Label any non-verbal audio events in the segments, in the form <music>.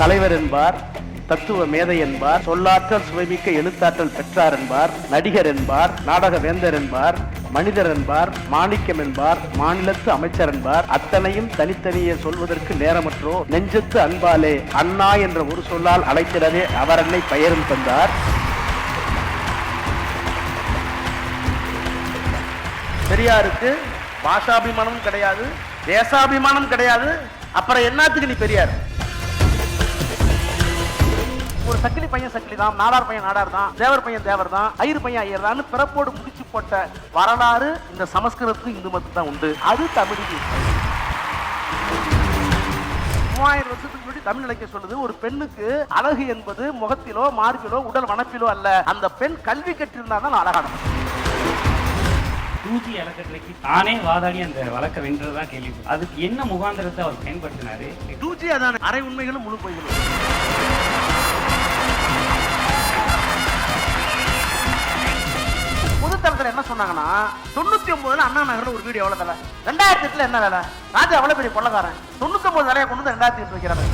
தலைவர் என்பார் தத்துவ மேதை என்பார் சொல்லாற்றல் சுவைமிக்க எழுத்தாற்றல் பெற்றார் என்பார் நடிகர் என்பார் நாடக வேந்தர் என்பார் மனிதர் என்பார் மாணிக்கம் என்பார் மாநிலத்து அமைச்சர் என்பார். அத்தனையும் தனித்தனியே சொல்வதற்கு நேரமற்றோ? நெஞ்சத்து அன்பாலே அண்ணா என்ற ஒரு சொல்லால் அழைத்திடவே அவர் அன்னை பெயரும் தந்தார். பெரியாருக்கு பாஷாபிமானம் கிடையாது தேசாபிமானம் கிடையாது. அப்புறம் என்னத்துக்கு நீ பெரியார்? ஒரு சக்கிலி பையன் சக்கிலி தான் நாடார் பையன் நாடார் தான் தேவர் பையன் தேவர் தான் ஐயர் பையன் ஐயர் தான் பிறப்போடு முடிச்சு போட்ட வரலாறு இந்த சமஸ்கிருதத்துக்கு இந்து மதத்துக்கு தான் உண்டு. அது தமிழுக்கு மூவாயிரம் வருஷத்துக்கு முன்னாடி தமிழ் இலக்கியம் சொல்லுது ஒரு பெண்ணுக்கு அழகு என்பது முகத்திலோ மார்பிலோ உடல் வனப்பிலோ அல்ல. அந்த பெண் கல்வி கற்றிருந்தா தான் அழகான டூஜி அறக்கட்டளைக்கு தானே வாதாடி அந்த வழக்கை வென்றதா கேள்வி அதுக்கு என்ன முகாந்திரத்தை அவர் பயன்படுத்தினாரு? டூஜி அதான அரை உண்மைகளும் முழு பொய்களும். பொதுத்தளத்துல என்ன சொன்னாங்கன்னா தொண்ணூத்தி ஒன்பதுல அண்ணா நகர்ல ஒரு வீடு எவ்வளவு வேலை? ரெண்டாயிரத்தி எட்டுல என்ன வேலை? ராஜா எவ்வளவு பெரிய கொள்ளக்காரன்? தொண்ணூத்தி ஒன்பது வேலையை கொண்டு வந்து ரெண்டாயிரத்தி எட்டு வைக்கிறாங்க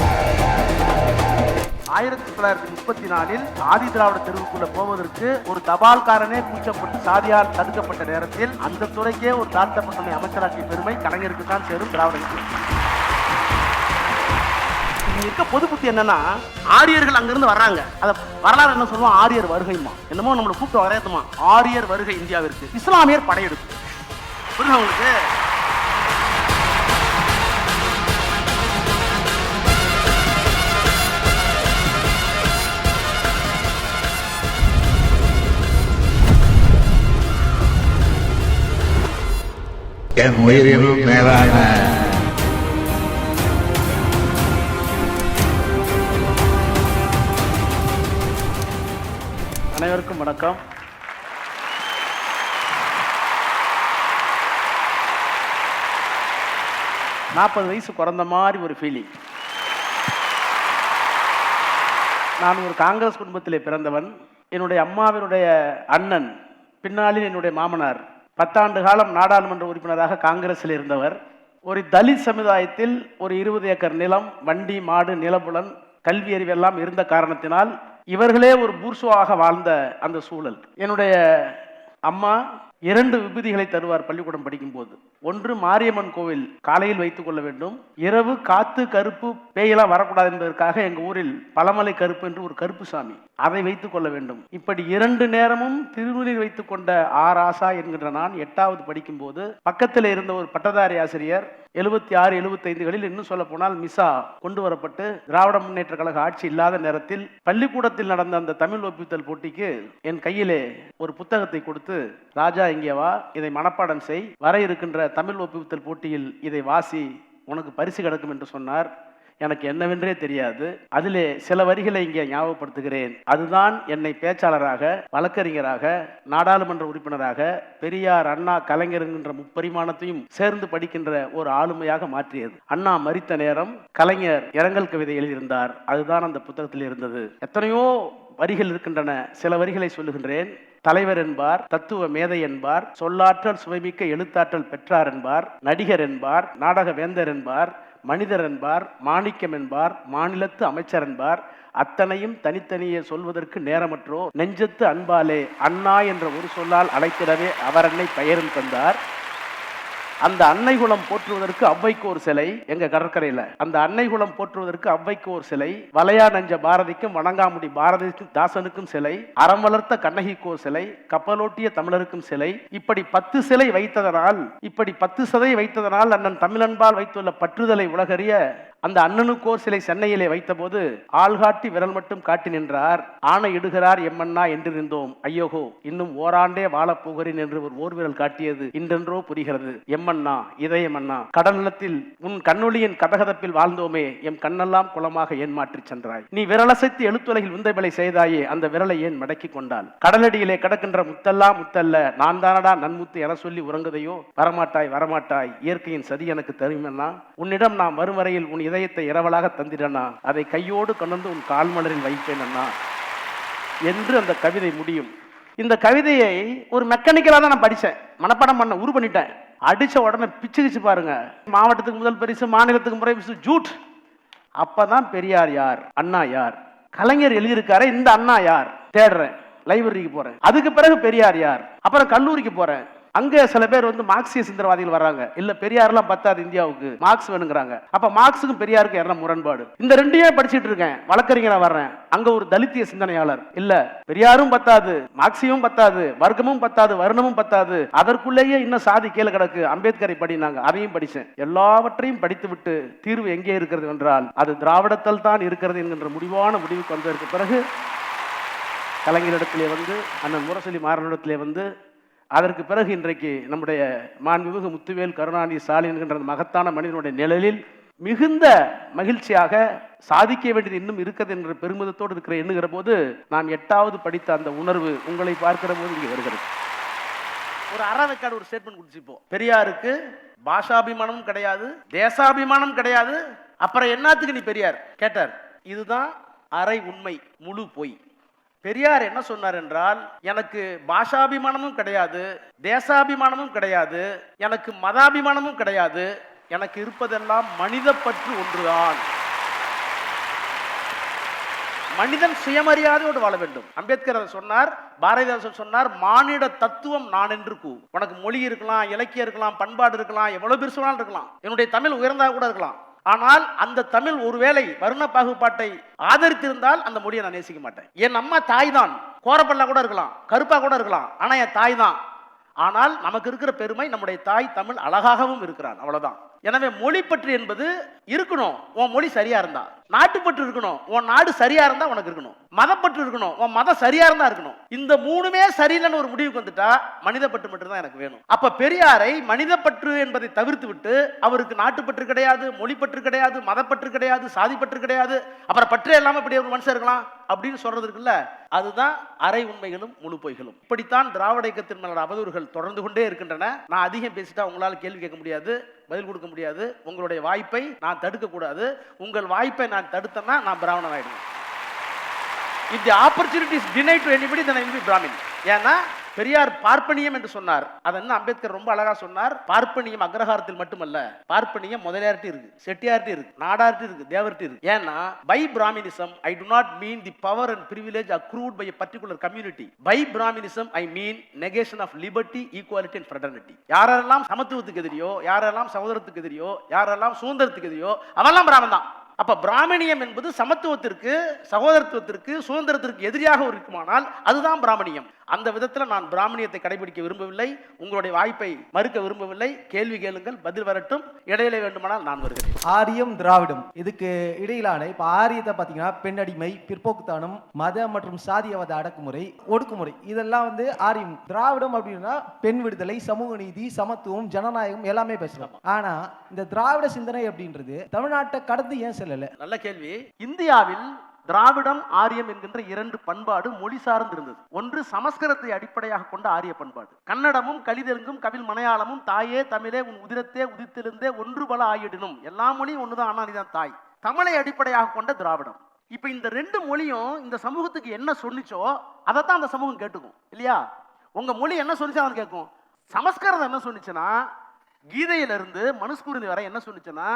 ஆயிரத்தி தொள்ளாயிரத்தி முப்பத்தி நாலில் ஆதி திராவிட தெருவுக்குள்ள போவதற்கு ஒரு தபால்காரனே கூச்சப்பட்டு சாதியால் தடுக்கப்பட்ட நேரத்தில் அந்த துறைக்கே ஒரு தாழ்த்தப்பட்ட அமைச்சராக்கிய பெருமை கலைஞருக்கு தான் சேரும் திராவிடருக்கு இங்க இருக்க பொது புத்தி என்னன்னா ஆரியர்கள் அங்கிருந்து வர்றாங்க. அத வரலாறு என்ன சொல்லுவோம் ஆரியர் வருகைமா என்னமோ நம்மளை கூப்பிட்டு வரையத்துமா ஆரியர் வருகை இந்தியாவிற்கு. இஸ்லாமியர் படையெடுப்பு. புரியுது உங்களுக்கு? என் உயிரினும் மேலான வணக்கம். நாற்பது வயசு குறைந்த மாதிரி ஒரு ஃபீலிங் நான் ஒரு காங்கிரஸ் குடும்பத்தில் பிறந்தவன். என்னுடைய அம்மாவினுடைய அண்ணன் பின்னாளில் என்னுடைய மாமனார் பத்தாண்டு காலம் நாடாளுமன்ற உறுப்பினராக காங்கிரஸில் இருந்தவர். ஒரு தலித் சமுதாயத்தில் ஒரு இருபது ஏக்கர் நிலம் வண்டி மாடு நிலபுலன் கல்வி அறிவெல்லாம் இருந்த காரணத்தினால் இவர்களே ஒரு பூர்சுவாக வாழ்ந்த அந்த சூழல். என்னுடைய அம்மா இரண்டு விபூதிகளை தருவார் பள்ளிக்கூடம் படிக்கும்போது. ஒன்று மாரியம்மன் கோவில் காலையில் வைத்துக் கொள்ள வேண்டும். இரவு காத்து கருப்பு பேயெல்லாம் வரக்கூடாது என்பதற்காக எங்க ஊரில் பழமலை கருப்பு என்று ஒரு கருப்பு சாமி. அதை வைத்துக் கொள்ள வேண்டும். இப்படி இரண்டு நேரமும் திருநீர் வைத்துக் கொண்ட ஆர் ஆசா என்கின்ற நான் எட்டாவது படிக்கும்போது பக்கத்தில் இருந்த ஒரு பட்டதாரி ஆசிரியர் எழுபத்தி ஆறு எழுபத்தைந்துகளில் இன்னும் சொல்ல போனால் மிசா கொண்டு வரப்பட்டு திராவிட முன்னேற்ற கழக ஆட்சி இல்லாத நேரத்தில் பள்ளிக்கூடத்தில் நடந்த அந்த தமிழ் ஒப்பித்தல் போட்டிக்கு என் கையிலே ஒரு புத்தகத்தை கொடுத்து ராஜா இங்கே வா இதை மனப்பாடம் செய். வர இருக்கின்ற தமிழ் ஒப்புவித்தல் போட்டியில் இதை வாசி. உனக்கு பரிசு கிடக்கும் என்று சொன்னார். எனக்கு என்னவென்றே தெரியாது. அதிலே சில வரிகளை இங்கே ஞாபகப்படுத்துகிறேன். அதுதான் என்னை பேச்சாளராக வழக்கறிஞராக நாடாளுமன்ற உறுப்பினராக பெரியார் அண்ணா கலைஞர் என்கின்ற முப்பரிமாணத்தையும் சேர்ந்து படிக்கின்ற ஒரு ஆளுமையாக மாற்றியது. அண்ணா மறித்த நேரம் கலைஞர் இரங்கல் கவிதை எழுதியிருந்தார். அதுதான் அந்த புத்தகத்தில் இருந்தது. எத்தனையோ வரிகள் இருக்கின்றன. சில வரிகளை சொல்லுகின்றேன். தலைவர் என்பார் தத்துவ மேதை என்பார் சொல்லாற்றல் சுவைமிக்க எழுத்தாற்றல் பெற்றார் என்பார் நடிகர் என்பார் நாடக வேந்தர் என்பார் மனிதர் என்பார் மாணிக்கம் என்பார் மாநிலத்து அமைச்சர் என்பார் அத்தனையும் தனித்தனியே சொல்வதற்கு நேரமற்றோ? நெஞ்சத்து அன்பாலே அண்ணா என்ற ஒரு சொல்லால் அழைத்திடவே அவர் அன்னை பெயரும் தந்தார். அந்த அன்னை குலம் போற்றுவதற்கு அவ்வைக்கு ஒரு சிலை எங்க கடற்கரையில. அந்த அன்னை குலம் போற்றுவதற்கு அவ்வைக்கு ஒரு சிலை வளையா நஞ்ச பாரதிக்கும் வணங்காமுடி பாரதிக்கும் தாசனுக்கும் சிலை அறம் வளர்த்த கண்ணகிக்கு ஒரு சிலை கப்பலோட்டிய தமிழருக்கும் சிலை. இப்படி பத்து சிலை வைத்ததனால் இப்படி பத்து சதை வைத்ததனால் அண்ணன் தமிழன்பால் வைத்துள்ள பற்றுதலை உலகறிய அந்த அண்ணனுக்கோர் சிலை சென்னையிலே வைத்தபோது ஆள்காட்டி விரல் மட்டும் காட்டி நின்றார். ஆணை இடுகிறார் எம்மண்ணா என்றிருந்தோம் ஐயோகோ இன்னும் ஓராண்டே வாழப்போகிறேன் என்று ஒரு ஓர் விரல் காட்டியது இன்றென்றோ புரிகிறது. எம்மண்ணா இதயமண்ணா கடல் நிலத்தில் உன் கண்ணொளியின் கதகதப்பில் வாழ்ந்தோமே எம் கண்ணெல்லாம் குளமாக ஏன் மாற்றிச் சென்றாய்? நீ விரலசைத்து எழுத்துலகில் உந்தைபலை செய்தாயே அந்த விரலை ஏன் மடக்கி கொண்டாள்? கடலடியிலே கிடக்கின்ற முத்தெல்லாம் முத்தல்ல நான் தானடா நன்முத்து என சொல்லி உறங்குதையோ? வரமாட்டாய் வரமாட்டாய் இயற்கையின் சதி எனக்கு தருமென்னா உன்னிடம் நாம் வரும் வரையில் உன் இதயத்தை இரவலாக தந்திரண்ணா அதை கையோடு கொண்டு உன் கால்மலரில் வைப்பேன் அண்ணா. என்று அந்த கவிதை முடியும். இந்த கவிதையை ஒரு மெக்கானிக்கலாக தான் நான் படித்தேன். மனப்பாடம் பண்ண உரு பண்ணிட்டேன். அடித்த உடனே பிச்சு கிச்சு பாருங்க. மாவட்டத்துக்கு முதல் பரிசு மாநிலத்துக்கு முறை பரிசு ஜூட். அப்போ தான் பெரியார் யார்? அண்ணா யார்? கலைஞர் எழுதியிருக்காரு இந்த அண்ணா யார்? தேடுறேன் லைப்ரரிக்கு போகிறேன் அதுக்கு பிறகு பெரியார் யார்? அப்புறம் கல்லூரிக்கு போகிறேன் அங்க சில பேர் வந்து மார்க்சிய சிந்தரவாதிகள் வராங்க இல்ல பெரியாரெல்லாம் பத்தாது இந்தியாவுக்கு. மார்க்ஸ் வேணுங்கிறாங்க. அப்ப மார்க்ஸுக்கும் பெரியாருக்கும் என்ன முரண்பாடு? இந்த ரெண்டையே படிச்சுட்டு இருக்கேன். வழக்கறிஞரா வர்றேன். அங்க ஒரு தலித்திய சிந்தனையாளர். இல்ல பெரியாரும் பத்தாது மார்க்சியும் பத்தாது வர்க்கமும் பத்தாது வருணமும் பத்தாது. அதற்குள்ளேயே இன்னும் சாதி கீழே கிடக்கு. அம்பேத்கரை படினாங்க அதையும் படிச்சேன். எல்லாவற்றையும் படித்து விட்டு தீர்வு எங்கே இருக்கிறது என்றால் அது திராவிடத்தில் தான் இருக்கிறது என்கின்ற முடிவான முடிவுக்கு வந்ததற்கு பிறகு கலைஞரிடத்திலே வந்து அண்ணன் முரசொலி மாறனிடத்திலே வந்து அதற்கு பிறகு இன்றைக்கு நம்முடைய மாண்புமிகு முத்துவேல் கருணாநிதி ஸ்டாலின் என்கின்ற மகத்தான மனிதனுடைய நிழலில் மிகுந்த மகிழ்ச்சியாக சாதிக்க வேண்டியது இன்னும் இருக்கிறது என்ற பெருமிதத்தோடு இருக்கிற எண்ணுகிற போது நாம் எட்டாவது படித்த அந்த உணர்வு உங்களை பார்க்கிற போது இங்கே வருகிறது. ஒரு அறவைக்காடு ஒரு ஸ்டேட்மெண்ட் குடிச்சுப்போம் பெரியாருக்கு பாஷாபிமானமும் கிடையாது தேசாபிமானம் கிடையாது அப்புறம் என்னத்துக்கு நீ பெரியார்? கேட்டார். இதுதான் அரை உண்மை முழு பொய். பெரியார் என்ன சொன்னார் என்றால் எனக்கு பாஷாபிமானமும் கிடையாது தேசாபிமானமும் கிடையாது எனக்கு மதாபிமானமும் கிடையாது எனக்கு இருப்பதெல்லாம் மனிதப்பற்று ஒன்றுதான். மனிதன் சுயமரியாதையோடு வாழ வேண்டும். அம்பேத்கர் அதை சொன்னார் பாரதிதாசன் சொன்னார் மானிட தத்துவம் நான் என்று கூ. உனக்கு மொழி இருக்கலாம் இலக்கியம் இருக்கலாம் பண்பாடு இருக்கலாம் எவ்வளவு பெருசுனாலும் இருக்கலாம். என்னுடைய தமிழ் உயர்ந்தா கூட இருக்கலாம். ஆனால் அந்த தமிழ் ஒருவேளை வருண பாகுபாட்டை ஆதரித்திருந்தால் அந்த மொழியை நான் நேசிக்க மாட்டேன். என் அம்மா தாய் தான் கோரப்பல்லா கூட இருக்கலாம் கருப்பா கூட இருக்கலாம் ஆனால் என் தாய் தான் ஆனால் நமக்கு இருக்கிற பெருமை நம்முடைய தாய் தமிழ் அழகாகவும் இருக்கிறான் அவ்வளோதான் எனவே மொழி பற்று என்பது இருக்கணும். உன் மொழி சரியா இருந்தா. நாட்டுப்பற்று இருக்கணும். உன் நாடு சரியா இருந்தா உனக்கு இருக்கணும். மதப்பற்று இருக்கணும். உன் மதம் சரியா இருந்தா இருக்கணும். இந்த மூணுமே சரியில்லைன்னு ஒரு முடிவுக்கு வந்துட்டா மனிதப்பற்று மட்டும்தான் எனக்கு வேணும். அப்ப பெரியாரை மனிதப்பற்று என்பதை தவிர்த்து விட்டு அவருக்கு நாட்டுப்பற்று கிடையாது மொழிப்பற்று கிடையாது மதப்பற்று கிடையாது சாதிப்பற்று கிடையாது அப்புறம் பற்றே இல்லாம இப்படி ஒரு மனுஷன் இருக்கலாம்? அப்படின்னு சொல்றது இருக்குல்ல அதுதான் அரை உண்மைகளும் முழு பொய்களும். இப்படித்தான் திராவிட இயக்கத்தின் மேலான அவதூறுகள் தொடர்ந்து கொண்டே இருக்கின்றன. நான் அதிகம் பேசிட்டா உங்களால் கேள்வி கேட்க முடியாது பதில் கொடுக்க முடியாது. உங்களுடைய வாய்ப்பை நான் தடுக்க கூடாது. உங்கள் வாய்ப்பை நான் தடுத்தேன்னா நான் பிராமணன் ஆயிடுவேன். If the opportunity deny to anybody then I will be Brahmin ஏன்னா பெரியார் பார்ப்பனியம் என்று சொன்னார். அதை என்ன அம்பேத்கர் ரொம்ப அழகா சொன்னார். பார்ப்பனியம் அக்ரஹாரத்தில் மட்டுமல்ல பார்ப்பனியம் முதலியார்ட்டி இருக்கு செட்டியார்ட்டி இருக்கு நாடார்ட்டி இருக்கு தேவர்ட்டி இருக்கு. ஏன்னா by brahminism I do not mean the power and privilege accrued by particular community by brahminism I mean negation of liberty equality and fraternity யாரெல்லாம் சமத்துவத்துக்கு எதிரியோ யாரெல்லாம் சகோதரத்துக்கு எதிரியோ யாரெல்லாம் சுதந்திரத்துக்கு எதிரியோ அவெல்லாம் பிராமன் தான். அப்ப பிராமணியம் என்பது சமத்துவத்திற்கு சகோதரத்துவத்திற்கு சுதந்திரத்திற்கு எதிரியாக இருக்குமானால் அதுதான் பிராமணியம் அந்த விதத்தில் நான் பிராமணியத்தை கடைபிடிக்க விரும்பவில்லை உங்களுடைய வாய்ப்பை மறுக்க விரும்பவில்லை. கேள்வி கேளுங்கள் பதில் வரட்டும். இடையிலே வேண்டுமானால் நான் வருகிறேன். ஆரியம் திராவிடம். இதுக்கு இடையிலான இப்ப ஆரியத்தை பாத்தீங்கன்னா பெண்ணடிமை பிற்போக்குத்தனம் மத மற்றும் சாதியவாத அடக்குமுறை ஒடுக்குமுறை இதெல்லாம் வந்து ஆரியம். திராவிடம் அப்படின்னா பெண் விடுதலை சமூக நீதி சமத்துவம் ஜனநாயகம் எல்லாமே பேசுறோம். ஆனா இந்த திராவிட சிந்தனை அப்படின்றது தமிழ்நாட்டை கடந்து ஏன் செல்லல? நல்ல கேள்வி. இந்தியாவில் திராவிடம் ஆரியம் என்கின்ற இரண்டு பண்பாடு மொழி சார்ந்து இருந்தது ஒன்று சமஸ்கிருதத்தை அடிப்படையாக கொண்ட ஆரிய பண்பாடு. கன்னடமும் கலிதெலுங்கும் கவில் மலையாளமும் தாயே தமிழே உன் உதிரத்தே உதித்திருந்தே ஒன்று பல ஆயிடணும் எல்லா மொழியும் ஒன்றுதான் ஆனால் நீதான் தாய். தமிழை அடிப்படையாக கொண்ட திராவிடம். இப்போ இந்த ரெண்டு மொழியும் இந்த சமூகத்துக்கு என்ன சொன்னிச்சோ அதைத்தான் அந்த சமூகம் கேட்டுக்கும் இல்லையா? உங்கள் மொழி என்ன சொன்னிச்சோ அதை கேட்கும். சமஸ்கிருதம் என்ன சொன்னிச்சுன்னா கீதையிலிருந்து மனுஸ்மிருதி வரை என்ன சொன்னிச்சுன்னா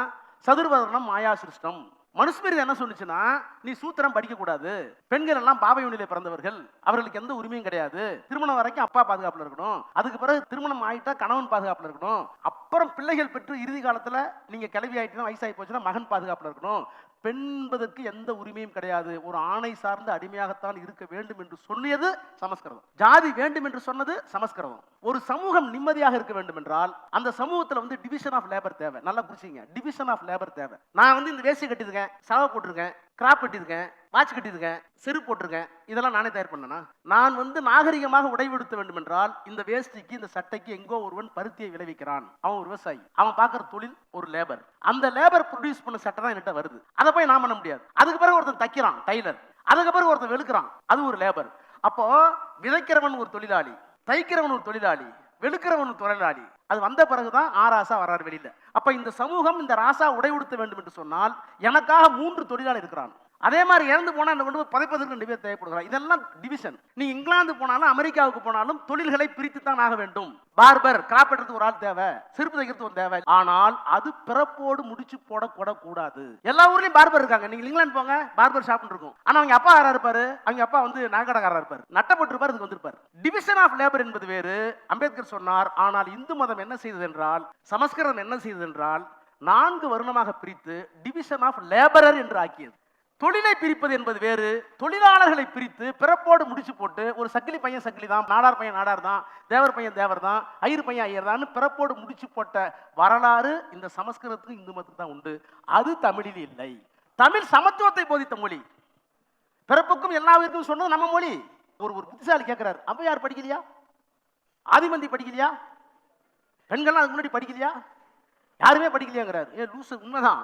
சதுர்வதனம் மாயா சிருஷ்டம் மனுஸ்மிருதி என்ன சொன்னுச்சுன்னா நீ சூத்திரம் படிக்கக்கூடாது. பெண்கள் எல்லாம் பாபை யூனியில பிறந்தவர்கள். அவர்களுக்கு எந்த உரிமையும் கிடையாது. திருமணம் வரைக்கும் அப்பா பாதுகாப்புல இருக்கணும். அதுக்கு பிறகு திருமணம் ஆயிட்டா கணவன் பாதுகாப்புல இருக்கணும். அப்புறம் பிள்ளைகள் பெற்று இறுதி காலத்துல நீங்க கிளவி ஆயிட்டுனா வயசாகி போச்சுன்னா மகன் பாதுகாப்புல இருக்கணும். பெண் என்பதற்கு எந்த உரிமையும் கிடையாது. ஒரு ஆணை சார்ந்து அடிமையாகத்தான் இருக்க வேண்டும் என்று சொன்னியது சமஸ்கிருதம். ஜாதி வேண்டும் என்று சொன்னது சமஸ்கிருதம். ஒரு சமூகம் நிம்மதியாக இருக்க வேண்டும் என்றால் அந்த சமூகத்துல வந்து டிவிஷன் ஆஃப் லேபர் தேவை. நல்லா குறிச்சிங்க டிவிஷன் ஆஃப் லேபர் தேவை. நான் வந்து இந்த வேசி கட்டியிருக்கேன் செலவு போட்டிருக்கேன் கிராப் கட்டியிருக்கேன் வாட்ச் கட்டியிருக்கேன் செருப்பு போட்டிருக்கேன். இதெல்லாம் நானே தயார் பண்ணனா? நான் வந்து நாகரிகமாக உடைவெடுத்த வேண்டும் என்றால் இந்த வேஷ்டிக்கு இந்த சட்டைக்கு எங்கோ ஒருவன் பருத்தியை விளைவிக்கிறான். அவன் ஒரு விவசாயி. அவன் பார்க்குற தொழில் ஒரு லேபர் அந்த லேபர் ப்ரொடியூஸ் பண்ண சட்டை தான் என்கிட்ட வருது. அதை போய் நான் பண்ண முடியாது. அதுக்கு பிறகு ஒருத்தன் தைக்கிறான் டைலர் அதுக்கப்புறம் ஒருத்தன் வெளுக்கிறான். அது ஒரு லேபர் அப்போ விதைக்கிறவன் ஒரு தொழிலாளி தைக்கிறவன் ஒரு தொழிலாளி வெளுக்கிறவன் தொழிலாளி. அது வந்த பிறகுதான் ஆராசா வர்றார் வெளியில. அப்ப இந்த சமூகம் இந்த ராசா உடை உடுத்த வேண்டும் என்று சொன்னால் எனக்காக மூன்று தொழிலாளி இருக்கிறான். அதே மாதிரி இறந்து போனால் என்ன கொண்டு போய் புதைப்பதற்கு ரெண்டு பேர் தேவைப்படுகிறார். இதெல்லாம் டிவிஷன் நீ இங்கிலாந்து போனாலும் அமெரிக்காவுக்கு போனாலும் தொழில்களை பிரித்து தான் ஆக வேண்டும். பார்பர் கிராப் எடுத்து ஒரு ஆள் தேவை செருப்பு தைக்கிறது ஒரு தேவை. ஆனால் அது பிறப்போடு முடிச்சு போட கூடாது. எல்லா ஊர்லயும் பார்பர் இருக்காங்க. நீங்க இங்கிலாந்து போங்க பார்பர் ஷாப் இருக்கும். ஆனா அவங்க அப்பா யாரா இருப்பாரு? அவங்க அப்பா வந்து நாகடகாரா இருப்பாரு. நட்டப்பட்டிருப்பாரு இதுக்கு வந்திருப்பார். டிவிஷன் ஆஃப் லேபர் என்பது வேறு. அம்பேத்கர் சொன்னார் ஆனால் இந்து மதம் என்ன செய்தது என்றால் சமஸ்கிருதம் என்ன செய்தது என்றால் நான்கு வருணமாக பிரித்து டிவிஷன் ஆஃப் லேபரர் என்று ஆக்கியது. தொழிலை பிரிப்பது என்பது வேறு. தொழிலாளர்களை பிரித்து பிறப்போடு முடிச்சு போட்டு ஒரு சக்கிலி பையன் சக்கிலி தான் நாடார் பையன் நாடார் தான் தேவர் பையன் தேவர் தான் ஐயர் பையன் ஐயர் தான் பிறப்போடு முடிச்சு போட்ட வரலாறு இந்த சமஸ்கிருதத்துக்கு இந்து மதத்துக்கு தான் உண்டு. அது தமிழில் இல்லை. தமிழ் சமத்துவத்தை போதித்த மொழி. பிறப்புக்கும் எல்லா உயிருக்கும் சொன்னது நம்ம மொழி. ஒரு ஒரு புத்திசாலி கேட்கிறாரு அப்ப யார் படிக்கலையா? ஆதிமந்தி படிக்கலையா? பெண்கள்லாம் அதுக்கு முன்னாடி படிக்கலையா? யாருமே படிக்கலையாங்கிறார். ஏ லூசு உண்மைதான்.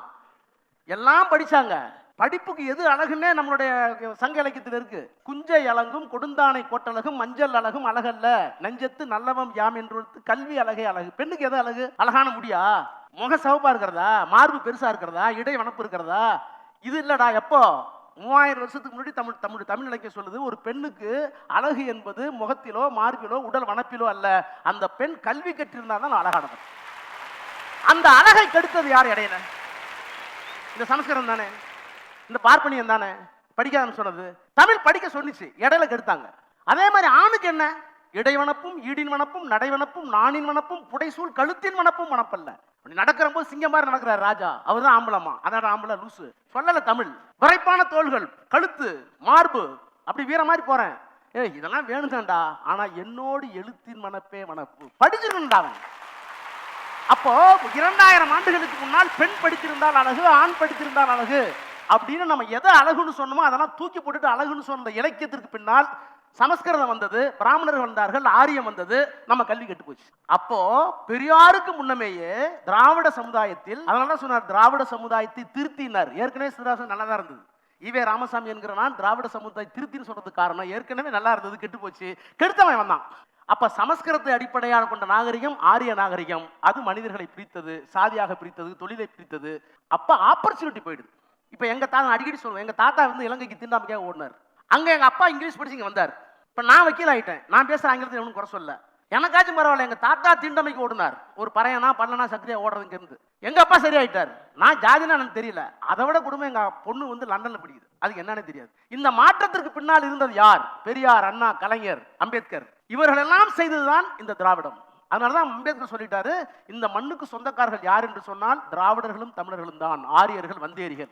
எல்லாம் படித்தாங்க படிப்புக்கு எது அழகுன்னே நம்மளுடைய சங்க இலக்கியத்தில் இருக்கு. குஞ்சை அழகும் கொடுந்தானை கொட்டழகும் மஞ்சள் அழகும் அழகல்ல. நெஞ்சத்து நல்லவம் யாம் என்று கல்வி அழகே அழகு. பெண்ணுக்கு எது அழகு? அழகான முடியா? முக சவப்பா இருக்கிறதா? மார்பு பெருசா இருக்கிறதா? இடை வனப்பு இருக்கிறதா? இது இல்லடா எப்போ? மூவாயிரம் வருஷத்துக்கு முன்னாடி தமிழ் தமிழ் தமிழ் இலக்கியம் சொல்லுது ஒரு பெண்ணுக்கு அழகு என்பது முகத்திலோ மார்பிலோ உடல் வனப்பிலோ அல்ல. அந்த பெண் கல்வி கற்றிருந்தா தான் அழகானவன் அந்த அழகை கெடுத்தது யார் இடையில? இந்த சமஸ்கிருதம் தானே? இந்த பார்ப்பனியம் தானே? படிக்காதன்னு சொன்னது. தமிழ் படிக்க சொன்னிச்சு இடையில கெடுத்தாங்க. அதே மாதிரி ஆணுக்கு என்ன? இடைவனப்பும் ஈடின் வனப்பும் நடைவனப்பும் நாணின் வனப்பும் புடைசூல் கழுத்தின் வனப்பும் வனப்பல்ல அப்படி நடக்கிற போது சிங்கம் மாதிரி நடக்கிறார் ராஜா. அவர் தான் ஆம்பளமா அதான் ஆம்பளை லூசு. சொல்லல தமிழ். விரைப்பான தோள்கள் கழுத்து மார்பு. அப்படி வீர மாதிரி போறேன். ஏய் இதெல்லாம் வேணுதான்டா. ஆனா என்னோடு எழுத்தின் மனப்பே மனப்பு படிச்சிருந்தா அவன். அப்போ இரண்டாயிரம் ஆண்டுகளுக்கு முன்னால் பெண் படித்திருந்தால் அழகு ஆண் படித்திருந்தால் அழகு. அப்படின்னு நம்ம எதை அழகுன்னு சொன்னோமோ அதெல்லாம் தூக்கி போட்டுட்டு அழகுன்னு சொன்ன இலக்கியத்திற்கு பின்னால் சமஸ்கிருதம் வந்தது பிராமணர்கள் வந்தார்கள் ஆரியம் வந்தது நம்ம கல்வி கெட்டு போச்சு. அப்போ பெரியாருக்கு முன்னமேயே திராவிட சமுதாயத்தில் அதனால சொன்னார் திராவிட சமுதாயத்தை திருத்தினார். ஏற்கனவே சிதராசன் நல்லா தான் இருந்தது ஈவே ராமசாமி என்கிற நான் திராவிட சமுதாய திருத்தின்னு சொல்றதுக்கு காரணம் ஏற்கனவே நல்லா இருந்தது கெட்டு போச்சு. கெடுத்தவன் வந்தான் அப்ப சமஸ்கிருதத்தை அடிப்படையாக கொண்ட நாகரிகம் ஆரிய நாகரிகம். அது மனிதர்களை பிரித்தது சாதியாக பிரித்தது தொழிலை பிரித்தது. அப்ப ஆப்பர்ச்சுனிட்டி போயிடுது. இப்போ எங்க தாத்தா அடிக்கடி சொல்லுவோம் எங்கள் தாத்தா வந்து இலங்கைக்கு திண்டாமைக்காக ஓடினார். அங்கே எங்க அப்பா இங்கிலீஷ் படிச்சு இங்கே வந்தார். இப்போ நான் வக்கீல் ஆயிட்டேன் நான் பேசுற ஆங்கிலத்தில் ஒன்றும் குறை சொல்ல எனக்காச்சும் பரவாயில்ல எங்கள் தாத்தா தீண்டமைக்கு ஓடினார். ஒரு பறையனா பண்ணனா சக்கரையா ஓடுறதுங்கிறது எங்கள் எங்க அப்பா சரியாயிட்டார். நான் ஜாதினா எனக்கு தெரியல. அதை விட குடும்பம் எங்கள் பொண்ணு வந்து லண்டனில் பிடிக்குது. அதுக்கு என்னன்னு தெரியாது. இந்த மாற்றத்திற்கு பின்னால் இருந்தது யார்? பெரியார் அண்ணா கலைஞர் அம்பேத்கர். இவர்களெல்லாம் செய்தது செய்ததுதான் இந்த திராவிடம். அதனாலதான் அம்பேத்கர் சொல்லிட்டாரு இந்த மண்ணுக்கு சொந்தக்காரர்கள் யார் என்று சொன்னால் திராவிடர்களும் தமிழர்களும் தான் ஆரியர்கள் வந்தேரிகள்.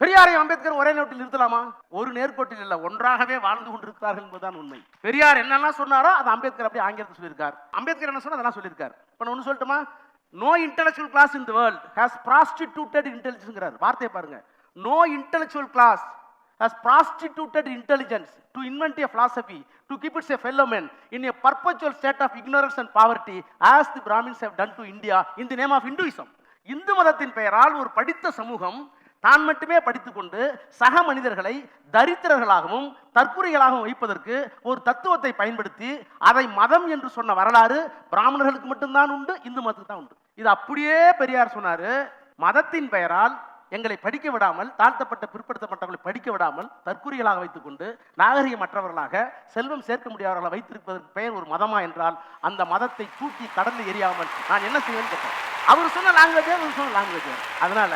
பெரியாரையும் அம்பேத்கர் ஒரே நோட்டில் நிறுத்தலாமா? ஒரு நேர்கோட்டில் இல்லை ஒன்றாகவே வாழ்ந்து கொண்டிருக்கிறார்கள் என்பதுதான் உண்மை. பெரியார் என்னெல்லாம் சொன்னாரோ அது அம்பேத்கர் அப்படியே ஆங்கிலத்தில் சொல்லியிருக்கார். அம்பேத்கர் என்ன சொன்னா அதெல்லாம் சொல்லியிருக்கார். இப்போ நான் ஒன்று சொல்லட்டுமா? No intellectual class in the world has prostituted இன்டெலிஜென்ஸ்ங்கிறார் வார்த்தையை பாருங்க. No intellectual class has prostituted intelligence to invent a philosophy to keep its a fellow men in a perpetual state of ignorance and poverty as the Brahmins have done to India the name of of Hindu மதத்தின் பெயரால் ஒரு படித்த சமூகம் தான் மட்டுமே படித்துக்கொண்டு சக மனிதர்களை தரித்திரர்களாகவும் தற்குறிகளாகவும் வைப்பதற்கு ஒரு தத்துவத்தை பயன்படுத்தி அதை மதம் என்று சொன்ன வரலாறு பிராமணர்களுக்கு மட்டும்தான் உண்டு இந்து மதத்துக்கு தான் உண்டு. இது அப்படியே பெரியார் சொன்னாரு மதத்தின் பெயரால் எங்களை படிக்க விடாமல் தாழ்த்தப்பட்ட பிற்படுத்தப்பட்டவர்களை படிக்க விடாமல் தற்குறிகளாக வைத்துக்கொண்டு நாகரிகமற்றவர்களாக செல்வம் சேர்க்க முடியாதவர்களை வைத்திருப்பதற்கு பெயர் ஒரு மதமா என்றால் அந்த மதத்தை தூக்கி கடந்து எரியாமல் நான் என்ன செய்வேன்னு கேட்டேன் அவர் சொன்ன லாங்குவேஜ் அவர் சொன்ன லாங்குவேஜ் அதனால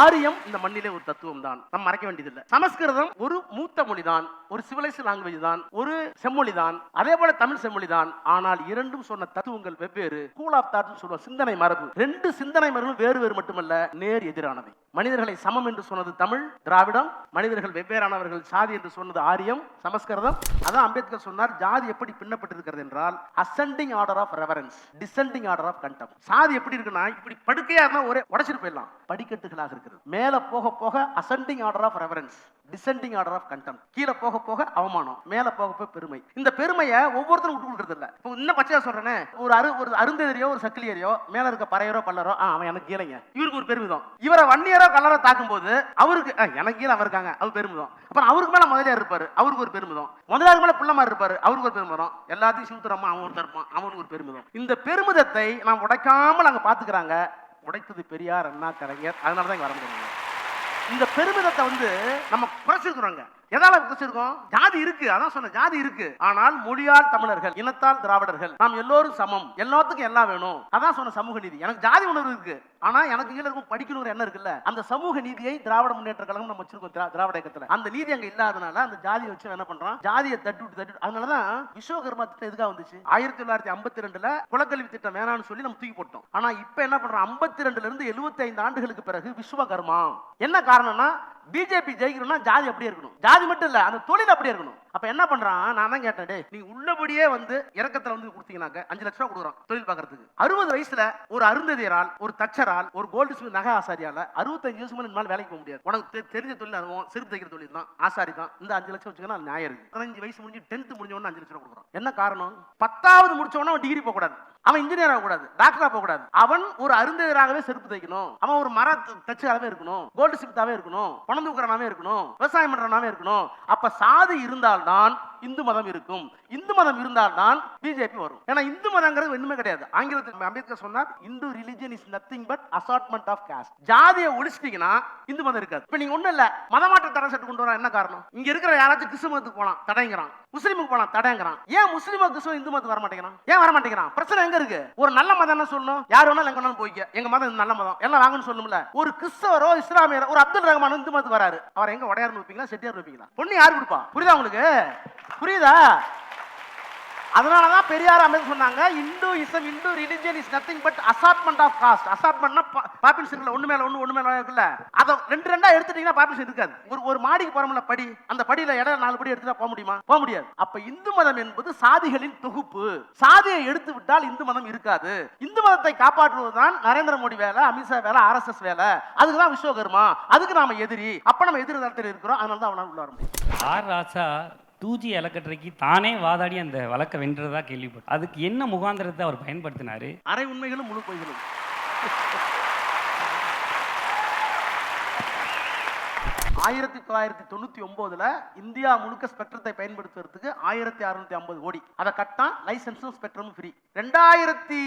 ஆரியம் இந்த மண்ணிலே ஒரு தத்துவம் தான் நம்ம மறைக்க வேண்டியதில்லை. சமஸ்கிருதம் ஒரு மூத்த மொழி தான் ஒரு சிவிலைஸ் லாங்குவேஜ் தான் ஒரு செம்மொழி தான் அதே போல தமிழ் செம்மொழி தான் ஆனால் இரண்டும் சொன்ன தத்துவங்கள் வெவ்வேறு. கூல் ஆஃப் தாட் சொல்லுவோம் சிந்தனை மரபு. ரெண்டு சிந்தனை மரபு வேறு வேறு மட்டுமல்ல நேர் எதிரானவை. மனிதர்களை சமம் என்று சொன்னது தமிழ் திராவிடம். மனிதர்கள் வெவ்வேறானவர்கள் சாதி என்று சொன்னது ஆரியம் சமஸ்கிருதம். அதான் அம்பேத்கர் சொன்னார் ஜாதி எப்படி பின்னப்பட்டிருக்கிறது என்றால் ascending order of reverence descending order of contempt சாதி எப்படி இருக்குன்னா இப்படி படுக்கையா ஒரே உடைச்சிட்டு போயிடலாம். படிக்கட்டுகளாக இருக்கிறது. மேலே போக போக ascending order of reference descending order of contempt கீழே போக போக அவமானம் மேலே போக போக பெருமை. இந்த பெருமையை ஒவ்வொருத்தரும் விட்டு கொடுக்குறது இல்லை. இப்போ இன்னும் பச்சையாக சொல்கிறேனே ஒரு அரு ஒரு அருந்தெதிரியோ ஒரு சக்கிலியரையோ மேலே இருக்க பறையரோ பல்லரோ ஆ அவன் எனக்கு கீழேங்க. இவருக்கு ஒரு பெருமிதம். இவரை வன்னியரோ கல்லரோ தாக்கும்போது அவருக்கு "ஆ, எனக்கு கீழே அவர் இருக்காங்க. அவர் பெருமிதம். அப்புறம் அவருக்கு மேலே முதலியார் இருப்பார். அவருக்கு ஒரு பெருமிதம். முதலாளி மேல மாதிரி இருப்பார். அவருக்கு ஒரு பெருமிதம். எல்லாத்தையும் சூத்திரமா அவன் ஒருத்தர் இருப்பான். அவனுக்கு ஒரு பெருமிதம். இந்த பெருமிதத்தை நாம் உடைக்காமல் அங்கே பார்த்துக்கிறாங்க. உடைத்தது பெரியார் அண்ணா கலைஞர் அதனால தான் இங்கே வர முடியும் இந்த பெருமிதத்தை வந்து நம்ம குறைச்சிருக்கிறோங்க. எதால குறைச்சிருக்கோம்? ஜாதி இருக்கு அதான் சொன்ன ஜாதி இருக்கு. ஆனால் மொழியால் தமிழர்கள் இனத்தால் திராவிடர்கள் நாம் எல்லோரும் சமம். எல்லாத்துக்கும் எல்லாம் வேணும். அதான் சொன்ன சமூக நீதி. எனக்கு ஜாதி உணர்வு இருக்கு. ஆனா எனக்கு கீழ இருக்கும் படிக்கணுங்கிற எண்ணம் இருக்குல்ல? அந்த சமூக நீதியை திராவிட முன்னேற்ற கழகம் நம்ம வச்சிருக்கோம் திரா- திராவிட இயக்கத்துல. அந்த நீதி அங்க இல்லாதனால அந்த ஜாதியை வச்சு என்ன பண்றோம்? ஜாதியை தட்டு விட்டு தட்டு அதனாலதான் விஸ்வகர்மா திட்டம் எதுக்காக வந்துச்சு? ஆயிரத்தி தொள்ளாயிரத்தி ஐம்பத்தி ரெண்டுல குலக்கல்வி திட்டம் வேணாம்னு சொல்லி நம்ம தூக்கி போட்டோம். ஆனா இப்ப என்ன பண்றோம்? ஐம்பத்தி ரெண்டுல இருந்து 75 ஆண்டுகளுக்கு பிறகு விஸ்வகர்மா. என்ன காரணம்னா பிஜேபி ஜெயிக்கணும்னா ஜாதி அப்படியே இருக்கணும். ஜாதி மட்டும் இல்ல அந்த தொழில் அப்படியே இருக்கணும். அப்ப என்ன பண்றான்? நான் தான் கேட்டேன் டே நீ உள்ளபடியே வந்து இறக்கத்துல வந்து கொடுத்தீங்கன்னாக்க அஞ்சு லட்ச ரூபா கொடுக்குறோம் தொழில் பாக்குறதுக்கு அறுபது வயசுல ஒரு அருந்ததியரால் ஒரு தச்சரால் ஒரு கோல்டு ஸ்மித் நகை ஆசாரியால அறுபத்தஞ்சு வருஷம் மேலே வேலைக்கு போக முடியாது. உனக்கு தெரிஞ்ச தொழில் அதுவும் செருப்பு தைக்கிற தொழில் தான். ஆசாரி தான் இந்த அஞ்சு லட்சம் வச்சுக்கன்னா நியாயம் இருக்கு. பதினஞ்சு வயசு முடிஞ்சு டென்த் முடிஞ்ச உடனே அஞ்சு லட்சம் ரூபா கொடுக்குறோம். என்ன காரணம்? பத்தாவது முடிச்ச உடனே டிகிரி போகக்கூடாது. கூடாது அவன் இன்ஜினியர் ஆகக்கூடாது டாக்டரா போக கூடாது அவன் ஒரு அருந்ததராகவே செருப்பு தைக்கணும். அவன் ஒரு மர தச்சுக்காகவே இருக்கணும். கோல்டு சிப்தாவே இருக்கணும். பணம் தூக்குறனாவே இருக்கணும். விவசாயம் பண்றனாவே இருக்கணும். அப்ப சாதி இருந்தால்தான் இந்து மதம் இருக்கும். இந்து மதம் இருந்தால்தான் பிஜேபி வரும். ஏன்னா இந்து மதங்கிறது ஒண்ணுமே கிடையாது. ஆங்கிலத்தில் அம்பேத்கர் சொன்னார் Hindu religion is nothing but assortment of caste ஜாதியை ஒழிச்சிட்டீங்கன்னா இந்து மதம் இருக்காது. இப்ப நீங்க ஒண்ணும் இல்ல மதமாற்ற தடை சட்டு கொண்டு வர என்ன காரணம்? இங்க இருக்கிற யாராச்சும் கிறிஸ்து மதத்துக்கு போலாம் தடைங்கிறான். முஸ்லீமுக்கு போலாம் தடைங்கிறான். ஏன் முஸ்லீம் கிறிஸ்துவ இந்து மதத்துக்கு வர மாட்டேங்கிறான்? ஏன் வர மாட்டேங்கிறான்? பிரச்சனை எங்க இருக்கு. ஒரு நல்ல மதம் என்ன சொல்லணும்? யார் வேணாலும் எங்க வேணாலும் போய்க்க. எங்க மதம் நல்ல மதம். எல்லாம் வாங்கன்னு சொல்லணும்ல? ஒரு கிறிஸ்தவரோ இஸ்லாமியரோ ஒரு அப்துல் ரஹ்மான் இந்து மதத்துக்கு வராரு. அவர் எங்க உடையார் வைப்பீங்களா செட்டியார் வைப்பீங்களா? பொண்ணு யார் கொடுப்பா? புரியுதா உங்களுக்கு? புரியுதா? அதனாலதான் பெரியார் அம்பேத்கர் சொன்னாங்க Hinduism Hindu religion is nothing but assortment of caste அசார்ட்மெண்ட்னா population இருக்குல்ல ஒன்று மேலே ஒன்று ஒன்று மேலே இருக்குல்ல? அதை ரெண்டு ரெண்டாக எடுத்துட்டீங்கன்னா பாப்புலேஷன் இருக்காது. ஒரு ஒரு மாடிக்கு போகிறோம்ல படி அந்த படியில் இடம் நாலு படி எடுத்துட்டா போக முடியுமா? போக முடியாது. அப்போ இந்து மதம் என்பது சாதிகளின் தொகுப்பு. சாதியை எடுத்து விட்டால் இந்து மதம் இருக்காது. இந்து மதத்தை காப்பாற்றுவதுதான் நரேந்திர மோடி வேலை அமித்ஷா வேலை ஆர்எஸ்எஸ் வேலை. அதுக்கு தான் விஸ்வகர்மா. அதுக்கு நாம எதிரி. அப்போ நம்ம எதிரி தரத்தில் இருக்கிறோம். அதனால தான் அவனால் உள்ள முடியும். ஆர் ராசா டூஜி அலக்கற்றைக்கு தானே வாதாடி அந்த வழக்கை வென்றதா கேள்விப்பட்டேன். அதுக்கு என்ன முகாந்திரத்தை அவர் பயன்படுத்தினாரு? அரை உண்மைகளும் முழு பொய்களும். ஆயிரத்தி தொள்ளாயிரத்தி தொண்ணூத்தி ஒன்பதுல இந்தியா முழுக்க ஸ்பெக்ட்ரத்தை பயன்படுத்துறதுக்கு ஆயிரத்தி அறுநூத்தி ஐம்பது கோடி. அதை கட்டா லைசன்ஸும் ஸ்பெக்ட்ரமும் ஃப்ரீ ரெண்டாயிரத்தி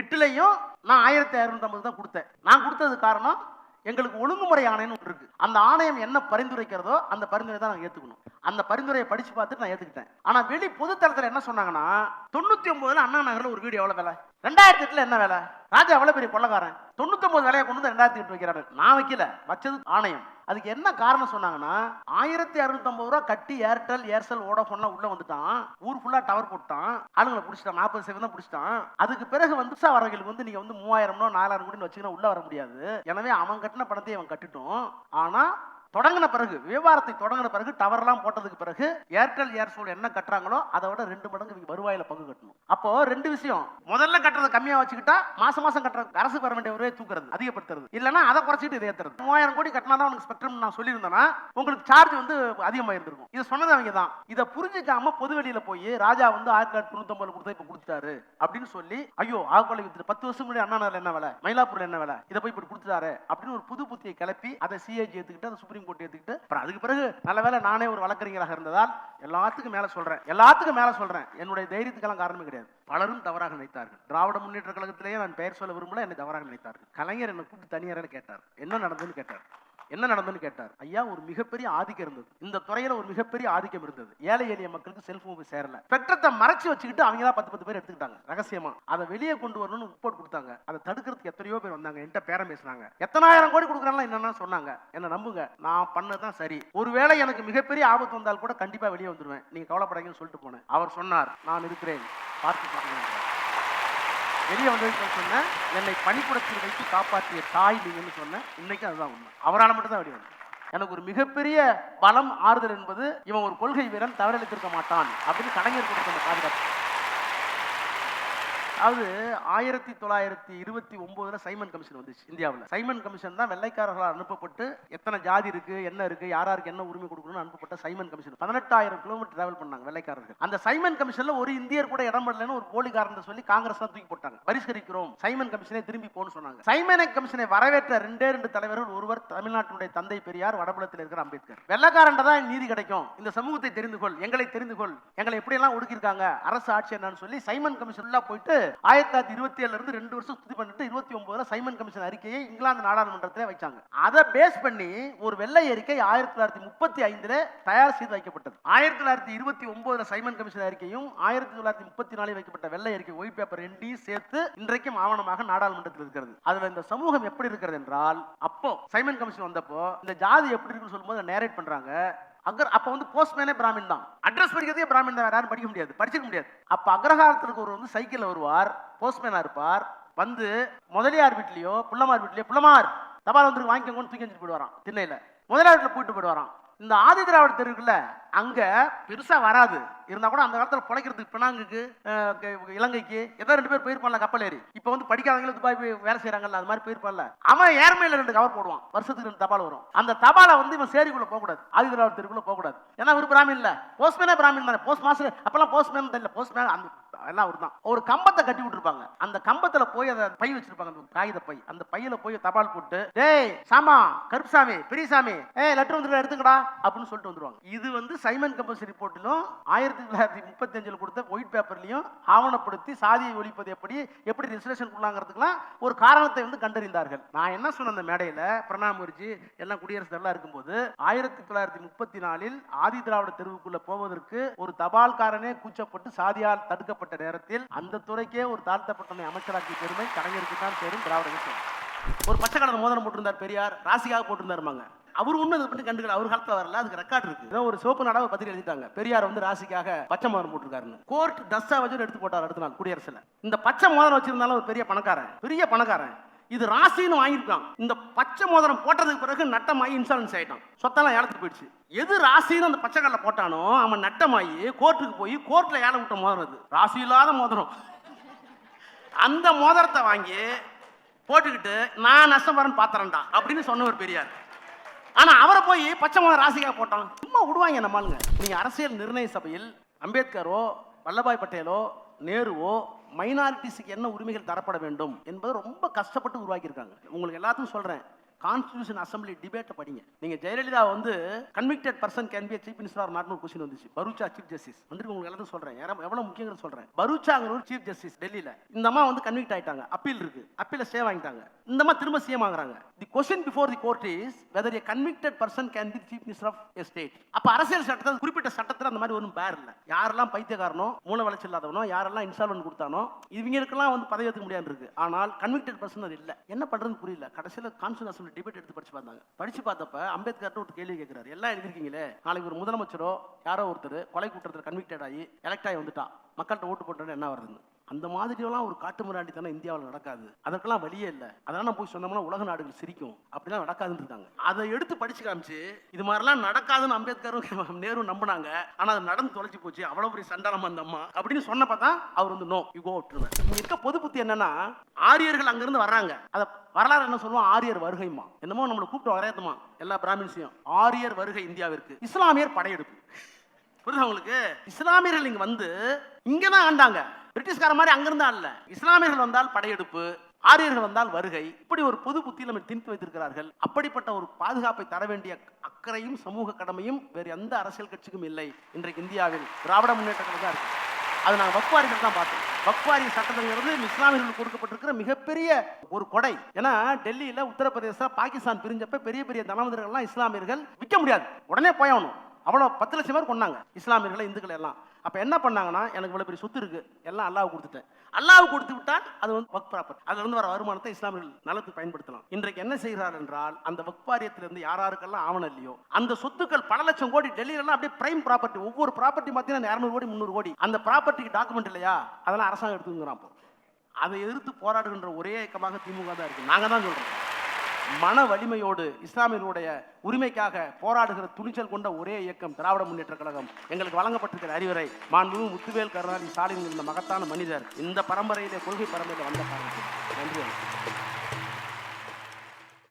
எட்டுலையும் நான் ஆயிரத்தி அறுநூத்தி ஐம்பது தான் கொடுத்தேன். நான் கொடுத்தது காரணம் எங்களுக்கு ஒழுங்குமுறை ஆணையம்னு ஒன்று இருக்கு. அந்த ஆணையம் என்ன பரிந்துரைக்கிறதோ அந்த பரிந்துரை தான் நான் ஏத்துக்கணும். அந்த பரிந்துரையை படிச்சு பார்த்துட்டு நான் ஏத்துக்கிட்டேன். ஆனா வெளி பொதுத்தளத்துல என்ன சொன்னாங்கன்னா தொண்ணூத்தி ஒன்பதுல அண்ணா நகர்ல ஒரு வீடு எவ்வளவு வேலை? ரெண்டாயிரத்தி எட்டுல என்ன வேலை? ராஜா எவ்வளவு பெரிய கொள்ளக்காரன்? தொண்ணூத்தி ஒன்பது கொண்டு வந்து ரெண்டாயிரத்தி எட்டு வைக்கிறாரு நான் வைக்கல. வச்சது ஆணையம். அதுக்கு என்ன காரணம் சொன்னாங்கன்னா ஆயிரத்தி அறுநூத்தம்பது ரூபா கட்டி ஏர்டெல் ஏர்செல் ஓடோஃபோன்லாம் உள்ள வந்துட்டான். ஊர் ஃபுல்லா டவர் போட்டான் ஆளுங்களை பிடிச்சிட்டான். நாற்பது சதவீதம் பிடிச்சிட்டான். அதுக்கு பிறகு வந்து வரவங்களுக்கு வந்து நீங்க வந்து மூவாயிரம்னோ நாலாயிரம் கோடின்னு வச்சுக்கினா உள்ள வர முடியாது. எனவே அவன் கட்டின பணத்தை அவன் கட்டிட்டோம். ஆனா தொடங்கின பிறகு வியாபாரத்தை தொடங்கின பிறகு டவர்லாம் போட்டதுக்கு பிறகு ஏர்டெல் ஏர்சோல் என்ன கட்டுறாங்களோ அதை விட ரெண்டு மடங்கு வருவாயில பங்கு கட்டணும். அப்போ ரெண்டு விஷயம். முதல்ல கட்டுறது கம்மியா வச்சுக்கிட்டா மாசம் மாசம் கட்டுற அரசு பெற வேண்டிய ஒரே தூக்குறது அதிகப்படுத்துறது. இல்லைன்னா அதை குறைச்சிட்டு இதை ஏத்துறது. மூவாயிரம் கோடி கட்டினா தான் உனக்கு ஸ்பெக்ட்ரம் நான் சொல்லியிருந்தேன்னா உங்களுக்கு சார்ஜ் வந்து அதிகமாக இருந்திருக்கும் இதை சொன்னது அவங்க தான். இதை புரிஞ்சுக்காம பொது வெளியில போய் ராஜா வந்து ஆயிரத்தி தொள்ளாயிரத்தி தொண்ணூத்தொன்பதுல கொடுத்தா இப்ப கொடுத்துட்டாரு அப்படின்னு சொல்லி ஐயோ ஆகோலை வித்துட்டு பத்து வருஷம் முன்னாடி அண்ணா என்ன வேலை? மயிலாப்பூர்ல என்ன வேலை? இதை போய் இப்படி கொடுத்துட்டாரு அப்படின்னு ஒரு புது புத்தியை கிளப்பி அதை சிஐஜி ஏத்துக்கிட்டு அதை சுப்ரீம் போட்டு ஏத்துக்கிட்டு அப்புறம் அதுக்கு பிறகு நல்ல வேளை நானே ஒரு வழக்கறிஞராக இருந்ததால் எல்லாத்துக்கும் மேல சொல்றேன். எல்லாத்துக்கும் மேல சொல்றேன். என்னுடைய தைரியத்துக்கெல்லாம் காரணமே கிடையாது. பலரும் தவறாக நினைத்தார்கள். திராவிட முன்னேற்ற கழகத்திலேயே நான் பெயர் சொல்ல விரும்பல என்னை தவறாக நினைத்தார்கள். கலைஞர் என்னை கூப்பிட்டு தனியார கேட்டார். என்ன நடந்ததுன்னு கேட்டார். என்ன நடந்ததுன்னு கேட்டார். ஐயா ஒரு மிகப்பெரிய ஆதிக்கம் இருந்தது. இந்த துறையில ஒரு மிகப்பெரிய ஆதிக்கம் இருந்தது. ஏழை எளிய மக்களுக்கு செல்போன் போய் சேரல. பெற்றத்தை மறைச்சு வச்சுக்கிட்டு அவங்க தான் பத்து பத்து பேர் எடுத்துக்கிட்டாங்க. ரகசியமா. அதை வெளியே கொண்டு வரணும்னு ரிப்போர்ட் கொடுத்தாங்க. அதை தடுக்கிறதுக்கு எத்தனையோ பேர் வந்தாங்க. என்கிட்ட பேரம் பேசினாங்க. எத்தனாயிரம் கோடி கொடுக்குறாங்களா என்னன்னா சொன்னாங்க. என்ன நம்புங்க. நான் பண்ணதான் சரி. ஒருவேளை எனக்கு மிகப்பெரிய ஆபத்து வந்தால் கூட கண்டிப்பா வெளியே வந்துருவேன். நீங்க கவலைப்படாதீங்கன்னு சொல்லிட்டு போனேன். அவர் சொன்னார் நான் இருக்கிறேன். பார்த்து வெளியே வந்ததுக்கு சொன்னேன் என்னை பணிப்புடத்தில் வைத்து காப்பாற்றிய தாய் நீங்கன்னு சொன்னேன். இன்னைக்கு அதுதான் உண்மை. அவரால் மட்டும் தான் வெளியே வந்தேன். எனக்கு ஒரு மிகப்பெரிய பலம் ஆறுதல் என்பது இவன் ஒரு கொள்கை வீரன் தவறளித்திருக்க மாட்டான் அப்படின்னு கலைஞர் கொடுத்த அந்த பாதுகாப்பு. அதாவது ஆயிரத்தி தொள்ளாயிரத்தி இருபத்தி ஒன்பதுல சைமன் கமிஷன் வந்துச்சு இந்தியாவில். சைமன் கமிஷன் தான் வெள்ளைக்காரர்களால் அனுப்பப்பட்டு எத்தனை ஜாதி இருக்கு என்ன இருக்கு யாராருக்கு என்ன உரிமை கொடுக்கணும்னு அனுப்பப்பட்ட சைமன் கமிஷன். பதினெட்டாயிரம் கிலோமீட்டர் டிராவல் பண்ணாங்க வெள்ளைக்காரர்கள். அந்த சைமன் கமிஷன்ல ஒரு இந்தியர் கூட இடம் படலன்னு ஒரு போலிக்காரன் சொல்லி காங்கிரஸ் தான் தூக்கி போட்டாங்க. பரிஷ்கரிக்கிறோம் சைமன் கமிஷனை திரும்பி போன்னு சொன்னாங்க. சைமன் கமிஷனை வரவேற்ற ரெண்டே ரெண்டு தலைவர்கள் ஒருவர் தமிழ்நாட்டினுடைய தந்தை பெரியார் வடபுலத்தில் இருக்கிற அம்பேத்கர். வெள்ளக்காரன் தான் நீதி கிடைக்கும். இந்த சமூகத்தை தெரிந்து கொள் எங்களை தெரிந்து கொள் எங்களை எப்படியெல்லாம் ஒடுக்கியிருக்காங்க அரசு ஆட்சி என்னன்னு சொல்லி சைமன் கமிஷன் போயிட்டு ஆயிரத்தி தொள்ளாயிரத்தி இருபத்தி ஏழுல இருந்து ரெண்டு வருஷம் சுத்தி பண்ணிட்டு இருபத்தி ஒன்பதுல சைமன் கமிஷன் அறிக்கையை இங்கிலாந்து நாடாளுமன்றத்திலே வச்சாங்க. அதை பேஸ் பண்ணி ஒரு வெள்ளை அறிக்கை ஆயிரத்தி தொள்ளாயிரத்தி முப்பத்தி ஐந்துல தயார் செய்து வைக்கப்பட்டது. ஆயிரத்தி தொள்ளாயிரத்தி இருபத்தி ஒன்பதுல சைமன் கமிஷன் அறிக்கையும் ஆயிரத்தி தொள்ளாயிரத்தி முப்பத்தி நாலில் வைக்கப்பட்ட வெள்ளை அறிக்கை ஒயிட் பேப்பர் ரெண்டையும் சேர்த்து இன்றைக்கும் ஆவணமாக நாடாளுமன்றத்தில் இருக்கிறது. அதுல இந்த சமூகம் எப்படி இருக்கிறது என்றால் அப்போ சைமன் கமிஷன் வந்தப்போ இந்த ஜாதி எப்படி இருக்குன்னு சொல்லும்போது நேரேட் பண்றாங்க. அக்ர அப்போ வந்து போஸ்ட்மேனே பிராமின் தான். அட்ரஸ் படிக்கிறதே பிராமின் தான் வேற யாரும் படிக்க முடியாது. படிச்சிக்க முடியாது. அப்போ அக்ரஹாரத்திற்கு ஒரு வந்து சைக்கிளில் வருவார் போஸ்ட்மேனா இருப்பார். வந்து முதலியார் வீட்லேயோ புள்ளமார் வீட்லேயோ புள்ளமார் தபால் வந்து வாங்கிக்கோங்கன்னு தூக்கி வச்சுட்டு போயிடுவாராம் திண்ணையில. முதலியார் வீட்டில் போயிட்டு போயிடுவாராம். இந்த ஆதி திராவிட தெருவுக்குள்ள அங்க பெருசா வராது. இருந்தா கூட அந்த காலத்துல பிழைக்கிறதுக்கு பினாங்குக்கு இலங்கைக்கு ஏதோ ரெண்டு பேர் போயிருப்பான்ல கப்பல் ஏறி. இப்ப வந்து படிக்காதவங்களும் துபாய் போய் வேலை செய்யறாங்கல்ல அது மாதிரி போயிருப்பான்ல அவன் ஏர்மையில ரெண்டு கவர் போடுவான். வருஷத்துக்கு ரெண்டு தபால் வரும். அந்த தபாலை வந்து இவன் சேரிக்குள்ள போக கூடாது ஆதி திராவிட தெருக்குள்ள போக கூடாது ஏன்னா ஒரு பிராமின் இல்ல. போஸ்ட்மேனே பிராமின் தானே. போஸ்ட் மாஸ்டர் அப்பெல்லாம் போஸ்ட்மேன் தெரியல. போஸ்ட்மேன் அந்த எல்லாம் அவர் தான் ஒரு கம்பத்தை கட்டி விட்டுருப்பாங்க. அந்த கம்பத்துல போய் அதை பை வச்சிருப்பாங்க. அந்த காகித பை. அந்த பையில போய் தபால் போட்டு டேய் சாமா கருப்சாமி பெரியசாமி ஏ லெட்டர் வந்துருக்க எடுத்துக்கடா அப்படின்னு சொல்லிட்டு வந்துருவாங்க. இது வந்து சைமன் கம்பல்சரி ரிப்போர்ட்டிலும் ஆயிரத்தி தொள்ளாயிரத்தி முப்பத்தி அஞ்சில் கொடுத்த ஒயிட் பேப்பர்லையும் ஆவணப்படுத்தி சாதியை ஒழிப்பது எப்படி எப்படி ரிசர்வேஷன் கொள்ளாங்கிறதுக்குலாம் ஒரு காரணத்தை வந்து கண்டறிந்தார்கள். நான் என்ன சொன்ன அந்த மேடையில பிரணாப் முகர்ஜி எல்லாம் குடியரசு தலைவரா இருக்கும்போது ஆயிரத்தி தொள்ளாயிரத்தி முப்பத்தி நாலில் ஆதி திராவிட தெருவுக்குள்ள போவதற்கு ஒரு தபால்காரனே கூச்சப்பட்டு சாதியால் தடுக்கப்பட்ட நேரத்தில் அந்த துறைக்கே ஒரு தாழ்த்தப்பட்டனை அமைச்சராக்கிய பெருமை கலைஞருக்கு தான் சேரும் திராவிட கட்சி ஒரு பச்சை கலர் மோதிரம் போட்டிருந்தார் பெரியார் ராசிக்காக போட்டிருந்தாருமாங்க அவர் ஒண்ணு அதை பண்ணி கண்டுக்கல அவர் காலத்துல வரல அதுக்கு ரெக்கார்ட் இருக்கு. ஏதோ ஒரு சோப்பு நாடாவை பத்திரிகை எழுதிட்டாங்க. பெரியார் வந்து ராசிக்காக பச்சை மோதிரம் போட்டிருக்காருன்னு. கோர்ட் டஸ்டா வச்சு எடுத்து போட்டார் அடுத்த நாள் குடியரசுல. இந்த பச்சை மோதிரம் வச்சிருந்தாலும் ஒரு பெரிய பணக்காரன் பெரிய பணக்காரன். இது ராசின்னு வாங்கியிருக்கான். இந்த பச்சை மோதிரம் போட்டதுக்கு பிறகு நட்டமாகி இன்சூரன்ஸ் ஆயிட்டான். சொத்தெல்லாம் இழந்து போயிடுச்சு. எது ராசின்னு அந்த பச்சை கல்ல போட்டானோ அவன் நட்டமாகி கோர்ட்டுக்கு போய் கோர்ட்ல ஏழை விட்ட மோதிரம் அது. ராசி இல்லாத மோதிரம். அந்த மோதிரத்தை வாங்கி போட்டுக்கிட்டு நான் நஷ்டப்படுறேன்னு பாத்திரம்டா அப்படின்னு சொன்னவர் பெரியார். ஆனா அவரை போய் பச்சை மோதிரம் ராசிக்காக போட்டான். சும்மா விடுவாங்க நம்மளுங்க நீங்க அரசியல் நிர்ணய சபையில் அம்பேத்கரோ வல்லபாய் பட்டேலோ நேருவோ மைனாரிட்டிஸுக்கு என்ன உரிமைகள் தரப்பட வேண்டும் என்பதை ரொம்ப கஷ்டப்பட்டு உருவாக்கியிருக்காங்க. உங்களுக்கு எல்லாத்துக்கும் சொல்கிறேன் கான்ஸ்டியூஷன் அசம்பிளி டிபேட்டை படிங்க. நீங்க ஜெயலலிதா வந்து convicted person can be chief minister or நாட்னு question வந்துச்சு. பரூச்சா சீஃப் ஜஸ்டிஸ் வந்து உங்களுக்கு எல்லாத்தையும் சொல்றேன். எவ்வளோ எவ்வளவு முக்கியங்கிறது சொல்றேன். பரூச்சாங்கிற ஒரு சீஃப் ஜஸ்டிஸ் டெல்லியில. இந்த அம்மா வந்து கன்விக்ட் ஆயிட்டாங்க. அப்பீல் இருக்கு. அப்பீல ஸ்டே வாங்கிட்டாங்க. இந்த அம்மா திரும்ப சிஎம் ஆகுறாங்க. The question before the court is whether a convicted person can be chief minister of a state அப்ப அரசியல் சட்டத்தில் குறிப்பிட்ட சட்டத்தில் அந்த மாதிரி ஒன்றும் பேர் இல்லை. யாரெல்லாம் பைத்தியக்காரனோ மூல வளர்ச்சி இல்லாதவனோ யாரெல்லாம் இன்ஸ்டால்மெண்ட் கொடுத்தானோ இவங்களுக்கெல்லாம் வந்து பதவி ஏற்க முடியாது இருக்கு. ஆனால் கன்விக்டட் பர்சன் அது இல்லை. என்ன பண்றதுன்னு புரியல. கடைசியில் கான்ஸ்டியூஷன் அசம்பிளி டிபேட் எடுத்து படிச்சு பார்த்தாங்க. படிச்சு பார்த்தப்ப அம்பேத்கர் ஒரு கேள்வி கேட்கிறாரு எல்லாம் எழுதிருக்கீங்களே நாளைக்கு ஒரு முதலமைச்சரோ யாரோ ஒருத்தர் கொலை குற்றத்தில் கன்விக்டட் ஆகி எலெக்ட் ஆகி வந்துட்டா. மக்கள்கிட்ட ஓட்டு போட்டோன்னு என்ன வருதுன்னு? அந்த மாதிரியெல்லாம் ஒரு காட்டு மிராண்டித்தனம் இந்தியாவில் நடக்காது. அதற்கெல்லாம் வழியே இல்லை. அதெல்லாம் நான் போய் சொன்னோம்னா உலக நாடுகள் சிரிக்கும். அப்படிலாம் நடக்காதுன்னு இருக்காங்க அதை எடுத்து படிச்சு காமிச்சு இது மாதிரிலாம் நடக்காதுன்னு அம்பேத்கரும் <laughs> நேரு நம்பினாங்க. ஆனா அது நடந்து தொலைச்சு போச்சு. அவ்வளவு பெரிய சண்டாளமா அந்த அம்மா. அப்படின்னு சொன்ன பார்த்தா அவர் வந்து நோ யூ கோ இங்க இருக்க பொது புத்தி என்னன்னா ஆரியர்கள் அங்கிருந்து வர்றாங்க. அதை வரலாறு என்ன சொல்லுவோம் ஆரியர் வருகைமா என்னமோ நம்மளை கூப்பிட்டு வரையத்துமா எல்லா பிராமின்ஸையும். ஆரியர் வருகை இந்தியாவிற்கு. இஸ்லாமியர் படையெடுப்பு. புரியுது உங்களுக்கு? இஸ்லாமியர்கள் இங்க வந்து இங்கே தான் ஆண்டாங்க. பிரிட்டிஷ்கார மாதிரி அங்கிருந்தா இல்ல. இஸ்லாமியர்கள் வந்தால் படையெடுப்பு ஆரியர்கள் வந்தால் வருகை. இப்படி ஒரு பொது புத்தியில் நம்ம திணித்து வைத்திருக்கிறார்கள். அப்படிப்பட்ட ஒரு பாதுகாப்பை தர வேண்டிய அக்கறையும் சமூக கடமையும் வேறு எந்த அரசியல் கட்சிக்கும் இல்லை. இன்றைக்கு இந்தியாவில் திராவிட முன்னேற்ற கழகம் தான் இருக்கு. அது நாங்கள் வக்வாரிகள் தான் பார்த்தோம். வக்வாரி சட்டங்கிறது இஸ்லாமியர்களுக்கு கொடுக்கப்பட்டிருக்கிற மிகப்பெரிய ஒரு கொடை. ஏன்னா டெல்லியில் உத்தரப்பிரதேச பாகிஸ்தான் பிரிஞ்சப்ப பெரிய பெரிய தனவந்தர்கள்லாம் இஸ்லாமியர்கள் விற்க முடியாது. உடனே போயணும் அவ்வளோ பத்து லட்சம் பேர் கொண்டாங்க இஸ்லாமியர்களை இந்துக்கள் எல்லாம். அப்போ என்ன பண்ணாங்கன்னா எனக்கு இவ்வளோ பெரிய சொத்து இருக்கு. எல்லாம் அல்லாஹ் கொடுத்துட்டேன். அல்லாஹ் கொடுத்து விட்டால் அது வந்து வக் ப்ராப்பர் அதுலேருந்து வர வருமானத்தை இஸ்லாமியர்கள் நலத்துக்கு பயன்படுத்தலாம். இன்றைக்கு என்ன செய்கிறார் என்றால் அந்த வக் வாரியத்திலிருந்து யார் யாருக்கெல்லாம் ஆவணம் இல்லையோ அந்த சொத்துக்கள் பல லட்சம் கோடி டெல்லியிலலாம் அப்படியே பிரைம் ப்ராப்பர்ட்டி ஒவ்வொரு ப்ராப்பர்ட்டி பார்த்தீங்கன்னா இரநூறு கோடி முந்நூறு கோடி. அந்த ப்ராப்பர்ட்டிக்கு டாக்குமெண்ட் இல்லையா? அதெல்லாம் அரசாங்கம் எடுத்துங்கிறான் அதை எதிர்த்து போராடுகின்ற ஒரே இயக்கமாக திமுக தான் இருக்குது நாங்கள் தான் சொல்கிறோம் மன வலிமையோடு இஸ்லாமியர்களுடைய உரிமைக்காக போராடுகிற துணிச்சல் கொண்ட ஒரே இயக்கம் திராவிட முன்னேற்ற கழகம். எங்களுக்கு வழங்கப்பட்டிருக்கிற அறிவுரை மாண்புமிகு முத்துவேல் கருணாநிதி ஸ்டாலின் இந்த மகத்தான மனிதர் இந்த பரம்பரையிலே கொள்கை பரம்பரையில் வந்த காரணத்தில் நன்றி